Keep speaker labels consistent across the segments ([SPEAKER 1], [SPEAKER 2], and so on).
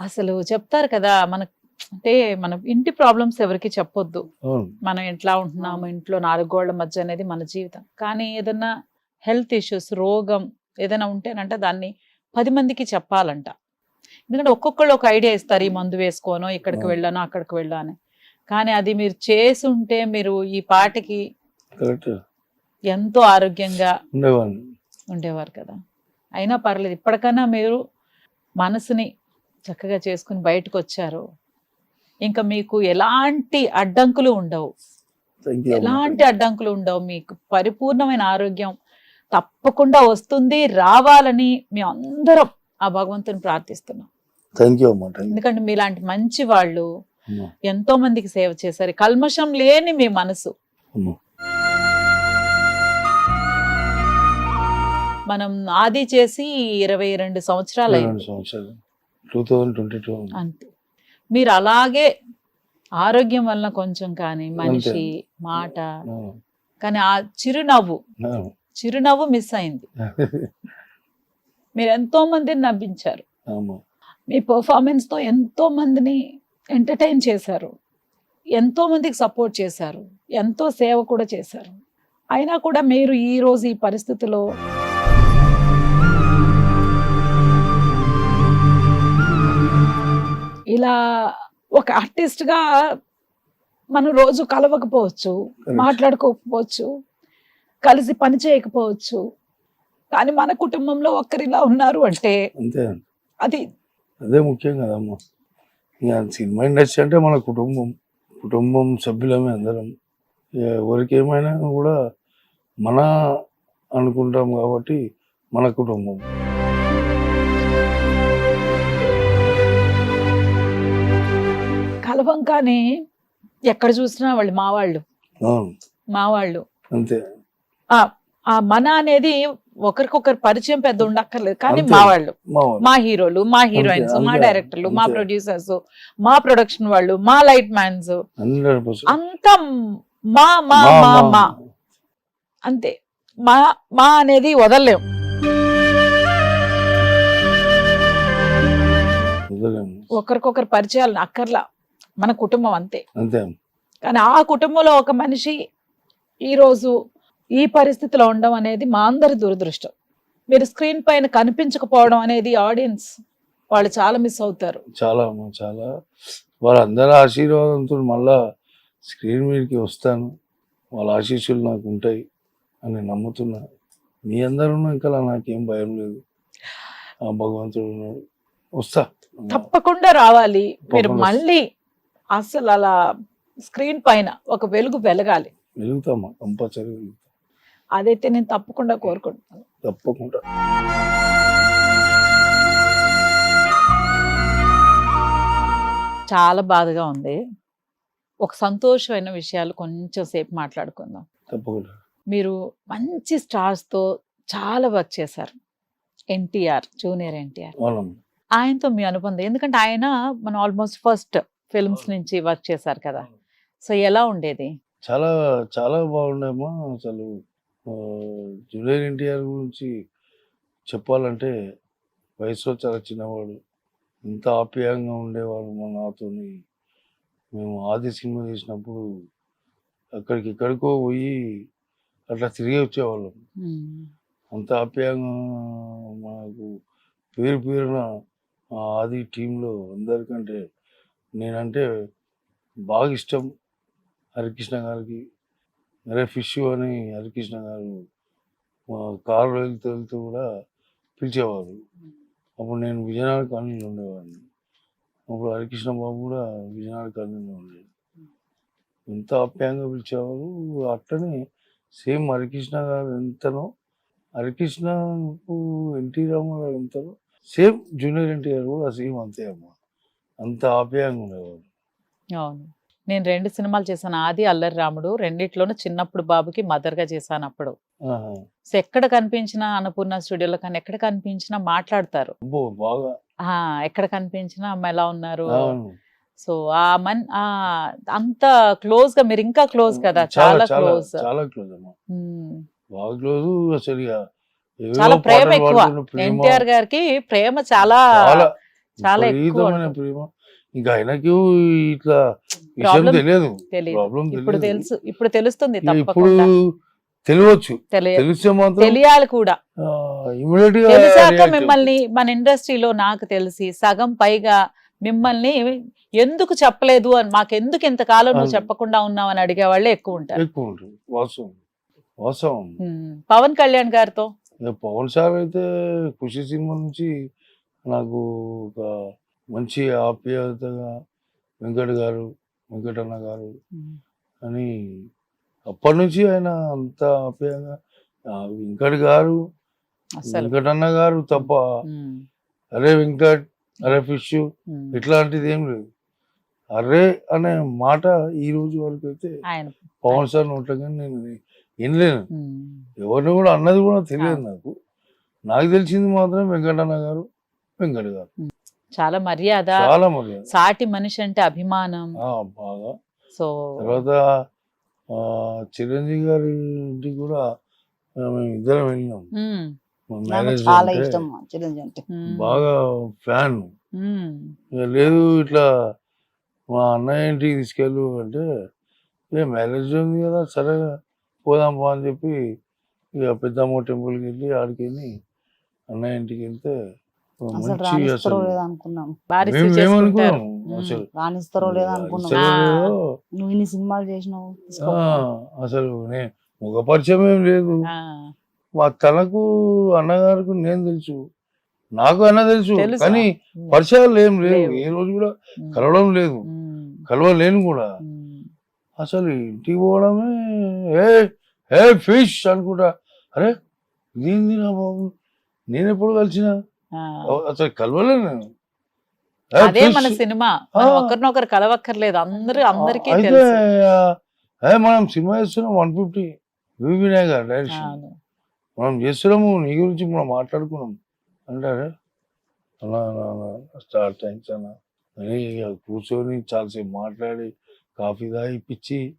[SPEAKER 1] అసలు చెప్తారు కదా మన అంటే మన ఇంటి ప్రాబ్లమ్స్ ఎవరికి చెప్పొద్దు. మనం ఎట్లా ఉంటున్నాము ఇంట్లో నాలుగు గోళ్ళ మధ్య అనేది మన జీవితం. కానీ ఏదన్నా హెల్త్ ఇష్యూస్ రోగం ఏదైనా ఉంటేనంట దాన్ని పది మందికి చెప్పాలంట. ఎందుకంటే ఒక్కొక్కళ్ళు ఒక ఐడియా ఇస్తారు ఈ మందు వేసుకోను ఇక్కడికి. వెళ్ళాను అక్కడికి వెళ్ళాను కానీ అది మీరు చేసి ఉంటే మీరు ఈ పాటికి ఎంతో ఆరోగ్యంగా ఉండేవారు కదా. అయినా పర్లేదు ఇప్పటికైనా మీరు మనసుని చక్కగా చేసుకుని బయటకు వచ్చారు ఇంకా మీకు ఎలాంటి అడ్డంకులు ఉండవు. ఎలాంటి అడ్డంకులు ఉండవు. మీకు పరిపూర్ణమైన ఆరోగ్యం తప్పకుండా వస్తుంది రావాలని మేము అందరం ఆ భగవంతుని ప్రార్థిస్తున్నాం.
[SPEAKER 2] థ్యాంక్ యూ
[SPEAKER 1] ఎందుకంటే మీలాంటి మంచి వాళ్ళు ఎంతో మందికి సేవ చేశారు. కల్మషం లేని మీ మనసు. మనం ఆది చేసి ఇరవై రెండు సంవత్సరాలు అయింది.
[SPEAKER 2] సంవత్సరాలు. టూ థౌజండ్ ట్వంటీ టూ
[SPEAKER 1] అంతే. మీరు అలాగే ఆరోగ్యం వలన కొంచెం కానీ మనిషి మాట కానీ ఆ చిరునవ్వు చిరునవ్వు మిస్ అయింది. మీరు ఎంతో మందిని నవ్వించారు. మీ performance తో ఎంతో మందిని ఎంటర్టైన్ చేశారు. ఎంతో మందికి సపోర్ట్ చేశారు. ఎంతో సేవ కూడా చేశారు. అయినా కూడా మీరు ఈ రోజు ఈ పరిస్థితిలో ఇలా ఒక artist గా మనం రోజు కలవకపోవచ్చు మాట్లాడుకోకపోవచ్చు కలిసి పని చేయకపోవచ్చు కానీ మన కుటుంబంలో ఒక్కరిలా ఉన్నారు అంటే
[SPEAKER 2] అంతే
[SPEAKER 1] అది
[SPEAKER 2] అదే ముఖ్యం కదమ్మా. ఇక సినిమా ఇండస్ట్రీ అంటే మన కుటుంబం కుటుంబం సభ్యులమే అందరం. ఎవరికి ఏమైనా కూడా మన అనుకుంటాం కాబట్టి మన కుటుంబం.
[SPEAKER 1] కానీ ఎక్కడ చూసినా వాళ్ళు మా వాళ్ళు
[SPEAKER 2] అవును.
[SPEAKER 1] మా వాళ్ళు
[SPEAKER 2] అంతే.
[SPEAKER 1] ఆ ఆ మన అనేది ఒకరికొకరు పరిచయం పెద్ద ఉండక్కర్లేదు. కానీ. మా వాళ్ళు
[SPEAKER 2] మా
[SPEAKER 1] హీరోలు మా హీరోయిన్స్ మా డైరెక్టర్లు మా. ప్రొడ్యూసర్స్ మా ప్రొడక్షన్ వాళ్ళు మా లైట్ మ్యాన్స్. అంతా మా మా మా మా అంతే. మా మా అనేది వదలలేం. ఒకరికొకరు పరిచయాలు అక్కర్లా. మన కుటుంబం అంతే.
[SPEAKER 2] అంతే.
[SPEAKER 1] కానీ ఆ కుటుంబంలో ఒక మనిషి ఈరోజు ఈ పరిస్థితిలో ఉండడం అనేది మా అందరి దురదృష్టం. మీరు స్క్రీన్ పైన కనిపించకపోవడం అనేది ఆడియన్స్ వాళ్ళు చాలా మిస్ అవుతారు.
[SPEAKER 2] చాలా అమ్మా చాలా. వాళ్ళందరి ఆశీర్వాదంతో మళ్ళా స్క్రీన్ మీదకి వస్తాను. వాళ్ళ ఆశీస్సులు నాకు ఉంటాయి అని నమ్ముతున్నా. మీ అందరూ ఇంకా నాకేం భయం లేదు. ఆ భగవంతుడు ఉన్నాడు. వస్తా.
[SPEAKER 1] తప్పకుండా రావాలి. మీరు. మళ్ళీ అసలు అలా స్క్రీన్ పైన ఒక వెలుగు వెలగాలి.
[SPEAKER 2] వెలుగుతామా? కంపల్సరీ వెలుగుతాం.
[SPEAKER 1] అదైతే నేను తప్పకుండా కోరుకుంటున్నాను.
[SPEAKER 2] తప్పకుండా.
[SPEAKER 1] చాలా బాధగా ఉంది. ఒక సంతోషమైన విషయాలు కొంచెం సేపు మాట్లాడుకుందాం.
[SPEAKER 2] తప్పకుండా.
[SPEAKER 1] మీరు మంచి స్టార్స్తో చాలా వర్క్ చేశారు. ఎన్టీఆర్ జూనియర్ ఎన్టీఆర్. ఆయనతో మీ అనుబంధం. ఎందుకంటే ఆయన మన ఆల్మోస్ట్ ఫస్ట్ ఫిల్మ్స్ నుంచి వర్క్ చేశారు కదా. సో ఎలా ఉండేది?
[SPEAKER 2] చాలా చాలా బాగుండేమ్మా అసలు. జూనియర్ ఎన్టీఆర్ గురించి చెప్పాలంటే వయసులో చాలా చిన్నవాడు. ఇంత ఆప్యాయంగా ఉండేవాడు మా నాతోని. మేము ఆది సినిమా చేసినప్పుడు అక్కడికి ఎక్కడికో పోయి అట్లా తిరిగి వచ్చేవాళ్ళం. అంత ఆప్యాయంగా మాకు పేరు పేరున ఆది టీంలో అందరికంటే నేనంటే బాగా ఇష్టం హరికృష్ణ గారికి. అరే ఫిష్ అని హరికృష్ణ గారు మా వెళ్తూ వెళ్తూ కూడా పిలిచేవారు. అప్పుడు నేను విజయనగర కాలనీలో ఉండేవాడిని. అప్పుడు హరికృష్ణ బాబు కూడా విజయనగర కాలనీలో ఉండేది. ఎంత ఆప్యాయంగా పిలిచేవారు అట్లనే సేమ్ హరికృష్ణ గారు ఎంతనో హరికృష్ణకు ఎన్టీ రామారావు ఎంతనో సేమ్ జూనియర్ ఎన్టీఆర్ కూడా సేమ్ అంతే అమ్మ. అంత ఆప్యాయంగా ఉండేవారు
[SPEAKER 1] అవును. నేను రెండు సినిమాలు చేశాను. ఆది అల్లరి రాముడు రెండిట్లోనూ చిన్నప్పుడు బాబుకి మదర్గా చేశాను అప్పుడు. సో ఎక్కడ కనిపించినా అన్నపూర్ణ స్టూడియోలో కానీ ఎక్కడ కనిపించినా మాట్లాడతారు. ఎక్కడ కనిపించినా అమ్మ ఎలా ఉన్నారు. సో ఆ మన్ ఆ అంత క్లోజ్గా మీరు ఇంకా క్లోజ్ కదా? చాలా క్లోజ్.
[SPEAKER 2] చాలా క్లోజ్ బాగా క్లోజ్ అసలు
[SPEAKER 1] చాలా ప్రేమ ఎక్కువ. ఎన్టీఆర్ గారికి ప్రేమ చాలా
[SPEAKER 2] చాలా
[SPEAKER 1] ఎక్కువ
[SPEAKER 2] ఇంకా ఆయనకి ఇట్లా విషయం తెలియదు. ప్రాబ్లం
[SPEAKER 1] ఇప్పుడు తెలుసు ఇప్పుడు తెలుస్తుంది
[SPEAKER 2] ఇప్పుడు తెలియవచ్చు.
[SPEAKER 1] తెలియ
[SPEAKER 2] తెలిస్తే మాత్రం
[SPEAKER 1] తెలియాలి కూడా.
[SPEAKER 2] ఇమీడియట్గా
[SPEAKER 1] తెలిసాక మిమ్మల్ని మన ఇండస్ట్రీలో నాకు తెలిసి సగం పైగా మిమ్మల్ని ఎందుకు చెప్పలేదు అని మాకు ఎందుకు ఇంతకాలం నువ్వు. చెప్పకుండా ఉన్నావు అని అడిగే వాళ్ళే ఎక్కువ ఉంటారు.
[SPEAKER 2] ఎక్కువ ఉంటుంది వాస్తవం. వాస్తవం.
[SPEAKER 1] ఉమ్. పవన్ కళ్యాణ్ గారితో?
[SPEAKER 2] పవన్ సార్ అయితే ఖుషి సినిమా నుంచి నాకు ఒక మంచి ఆప్యాయతగా వెంకట్ గారు వెంకటన్న గారు అని అప్పటి నుంచి ఆయన అంత ఆప్యాయంగా వెంకట్ గారు వెంకటన్న గారు తప్ప. అరే వెంకట్ అరే ఫిష్. ఇట్లాంటిది ఏం లేదు అరే అనే మాట ఈ రోజు వరకు అయితే పవన్ సార్ నోట్లగా నేను వినలేను. ఎవరిని కూడా అన్నది కూడా తెలియదు. నాకు నాకు తెలిసింది మాత్రం వెంకటన్న గారు గారు
[SPEAKER 1] చాలా మర్యాద
[SPEAKER 2] చాలా మర్యాద.
[SPEAKER 1] సాటి మనిషి అంటే అభిమానం.
[SPEAKER 2] బాగా.
[SPEAKER 1] సో
[SPEAKER 2] తర్వాత చిరంజీవి గారి ఇంటికి కూడా మేము ఇద్దరం వెళ్ళినాం.
[SPEAKER 3] చాలా ఇష్టం చిరంజీవి అంటే.
[SPEAKER 2] బాగా ఫ్యాన్. లేదు ఇట్లా మా అన్నయ్య ఇంటికి తీసుకెళ్ళు అంటే ఇక మ్యారేజ్ ఉంది కదా సరే పోదాం పో అని చెప్పి ఇక పెద్దమ్మ టెంపుల్కి వెళ్ళి ఆడికి వెళ్ళి అన్నయ్య ఇంటికి వెళ్తే
[SPEAKER 3] అసలు రాణిస్తారో
[SPEAKER 2] అసలు
[SPEAKER 3] లేదో అనుకున్నాం
[SPEAKER 1] భారీ
[SPEAKER 2] మేము
[SPEAKER 1] చేసుకుంటారు
[SPEAKER 2] ఏమనుకున్నాం
[SPEAKER 1] ఉమ్.
[SPEAKER 2] అసలు
[SPEAKER 3] రాణిస్తారో లేదో అనుకున్నాం
[SPEAKER 2] ఇస్తారో
[SPEAKER 1] ఆ.
[SPEAKER 2] లేదో,
[SPEAKER 3] నువ్వు ఇన్ని సినిమాలు చేసినావు తీసుకో.
[SPEAKER 2] ఆ, అసలు నేను ముఖ పరిచయం ఏం లేదు
[SPEAKER 1] ఆ,
[SPEAKER 2] మా తనకు అన్నగారికి నేను తెలుసు నాకు అన్న తెలుసు
[SPEAKER 1] తెలుసా?
[SPEAKER 2] కానీ
[SPEAKER 1] ఉమ్.
[SPEAKER 2] పరిచయాలు ఏం లేవు
[SPEAKER 1] లేవు.
[SPEAKER 2] ఏ రోజు కూడా
[SPEAKER 1] ఉమ్.
[SPEAKER 2] కలవడం లేదు
[SPEAKER 1] ఉమ్.
[SPEAKER 2] కలవలేను కూడా
[SPEAKER 1] ఉమ్.
[SPEAKER 2] అసలు ఇంటికి పోవడమే ఏ ఏ ఫిష్ అనుకుంటా అరే ఇదేంది నా బాబు నేను ఎప్పుడు కలిసిన. అసలు కలవలేను నేను.
[SPEAKER 1] అదే. మన సినిమా. ఒకరినొకరు కలవక్కర్లేదు. అందరూ అందరికీ
[SPEAKER 2] ఏ మనం సినిమా చేస్తున్నాం వన్ ఫిఫ్టీ. వినాయక డైరెక్షన్.
[SPEAKER 1] అవును.
[SPEAKER 2] మనం చేస్తున్నాము నీ గురించి మనం మాట్లాడుకున్నాం. అంటారే. అలా స్టార్ట్ థ్యాంక్స్ అన్న. కూర్చొని చాలాసేపు మాట్లాడి కాఫీ తాగి పిచ్చి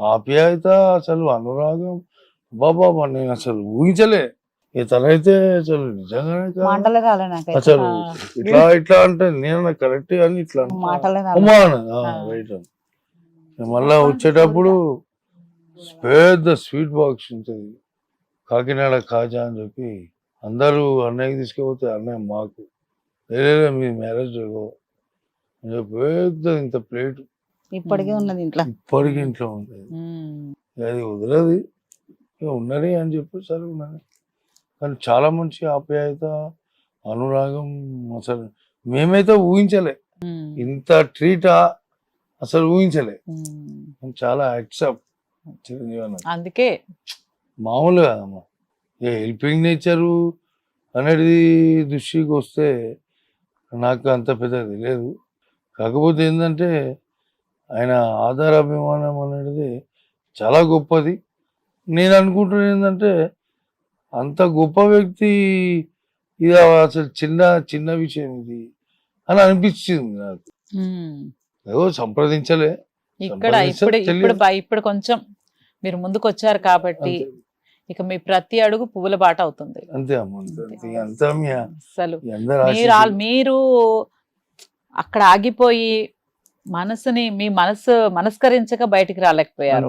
[SPEAKER 2] ఆప్యాయత అసలు అనురాగం. బాబా నేను అసలు ఊహించలే. ఈ అసలు నిజంగానే కాదు.
[SPEAKER 3] మాటలే రాలే నాకైతే
[SPEAKER 2] అసలు
[SPEAKER 1] ఆ.
[SPEAKER 2] ఇట్లా ఇట్లా అంటే నేను కరెక్ట్ అని ఇట్లా అంటే.
[SPEAKER 3] మాటలే రాలే
[SPEAKER 2] ఆ. రైట్. మళ్ళా వచ్చేటప్పుడు పెద్ద స్వీట్ బాక్స్ ఉంటుంది కాకినాడ కాజా అని చెప్పి అందరూ అన్నయ్యకి తీసుకుపోతే అన్నయ్య మాకు లేదు మీ మ్యారేజ్ పెద్ద ఇంత ప్లేట్
[SPEAKER 3] ఇప్పటికే ఉన్నది ఇంట్లో
[SPEAKER 2] ఇప్పటికి ఇంట్లో
[SPEAKER 1] ఉమ్.
[SPEAKER 2] అది వదలది ఇక ఉన్నది అని చెప్పి సరే ఉన్నది కానీ చాలా మంచి ఆప్యాయత అనురాగం అసలు మేమైతే ఊహించలే. ఇంత ట్రీటా అసలు ఊహించలే. చాలా యాక్సెప్ట్ చిరంజీవి
[SPEAKER 1] అందుకే.
[SPEAKER 2] మామూలుగా కాదమ్మా ఏ హెల్పింగ్ నేచరు అనేది దృష్టికి వస్తే నాకు అంత పెద్దది లేదు. కాకపోతే ఏంటంటే ఆయన ఆధార అభిమానం అనేది చాలా గొప్పది. నేను అనుకుంటున్నా ఏంటంటే అంత గొప్ప వ్యక్తి ఇది అసలు చిన్న చిన్న విషయం ఇది అని అనిపించింది నాకు. ఏదో సంప్రదించలే
[SPEAKER 1] ఇక్కడ ఇప్పుడు. ఇప్పుడు కొంచెం మీరు ముందుకు వచ్చారు కాబట్టి ఇక మీ ప్రతి అడుగు పువ్వుల బాట అవుతుంది అసలు మీరు. మీరు అక్కడ ఆగిపోయి మనసుని మీ మనసు మనస్కరించక బయటికి రాలేకపోయారు.